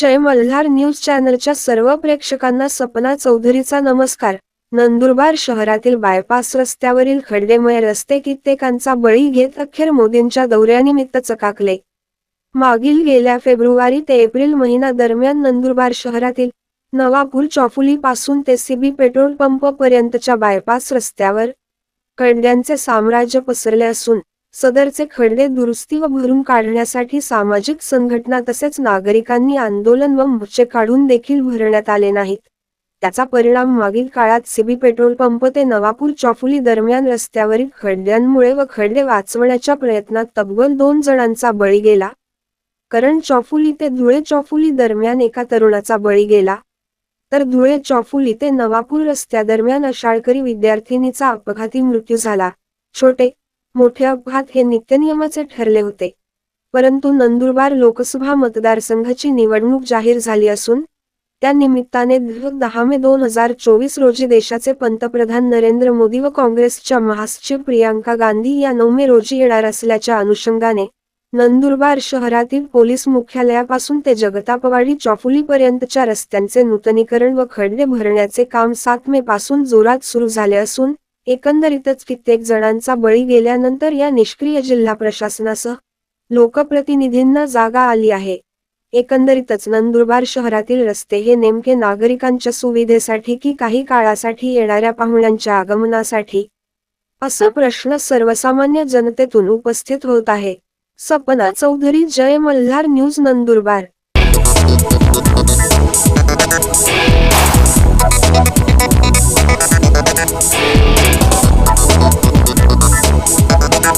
जय Malhar news चॅनलच्या सर्व प्रेक्षकांना सपना चौधरीचा नमस्कार. नंदुरबार शहरातील बायपास रस्त्यावरील खड्डेमय रस्ते कित्येकांचा बळी घेत अखेर मोदींच्या दौऱ्यानिमित्त चकाकले. मागील गेल्या फेब्रुवारी ते एप्रिल महिना दरम्यान नंदुरबार शहरातील नवापूर चौफुली पासून ते सीबी पेट्रोल पंप पर्यंतच्या बायपास रस्त्यावर खड्ड्यांचे साम्राज्य पसरले असून सदरचे खड्डे दुरुस्ती व भरून काढण्यासाठी सामाजिक संघटना तसेच नागरिकांनी आंदोलन व मोर्चे काढून देखील भरण्यात आले नाहीत. त्याचा परिणाम मागील काळात सीबी पेट्रोल पंप ते नवापूर चौफुली दरम्यान रस्त्यावरील खड्ड्यांमुळे व खड्डे वाचवण्याच्या प्रयत्नात तब्बल दोन जणांचा बळी गेला. कारण चौफुली ते धुळे चौफुली दरम्यान एका तरुणाचा बळी गेला. तर धुळे चौफुली ते नवापूर रस्त्यादरम्यान अशाळकरी विद्यार्थिनीचा अपघाती मृत्यू झाला. छोटे मोठे अपघात हे नित्यनियमाचे ठरले होते. परंतु नंदुरबार लोकसभा मतदारसंघाची निवडणूक जाहीर झाली असून त्या निमित्ताने दहा मे दोन हजार चोवीस रोजी देशाचे पंतप्रधान नरेंद्र मोदी व काँग्रेसच्या महासचिव प्रियांका गांधी या नऊ मे रोजी येणार असल्याच्या अनुषंगाने नंदुरबार शहरातील पोलीस मुख्यालयापासून ते जगतापवाडी चौफुलीपर्यंतच्या रस्त्यांचे नूतनीकरण व खड्डे भरण्याचे काम सात मे पासून जोरात सुरू झाले असून एकंदरीतच कित्येक जणांचा बळी गेल्यानंतर या निष्क्रिय जिल्हा प्रशासनासह लोकप्रतिनिधींना जागा आली आहे. एकंदरीतच नंदुरबार शहरातील रस्ते हे नेमके नागरिकांच्या सुविधेसाठी की काही काळासाठी येणाऱ्या पाहुण्यांच्या आगमनासाठी? असा प्रश्न सर्वसामान्य जनतेतून उपस्थित होत आहे. सपना चौधरी जय मल्हार न्यूज नंदुरबार.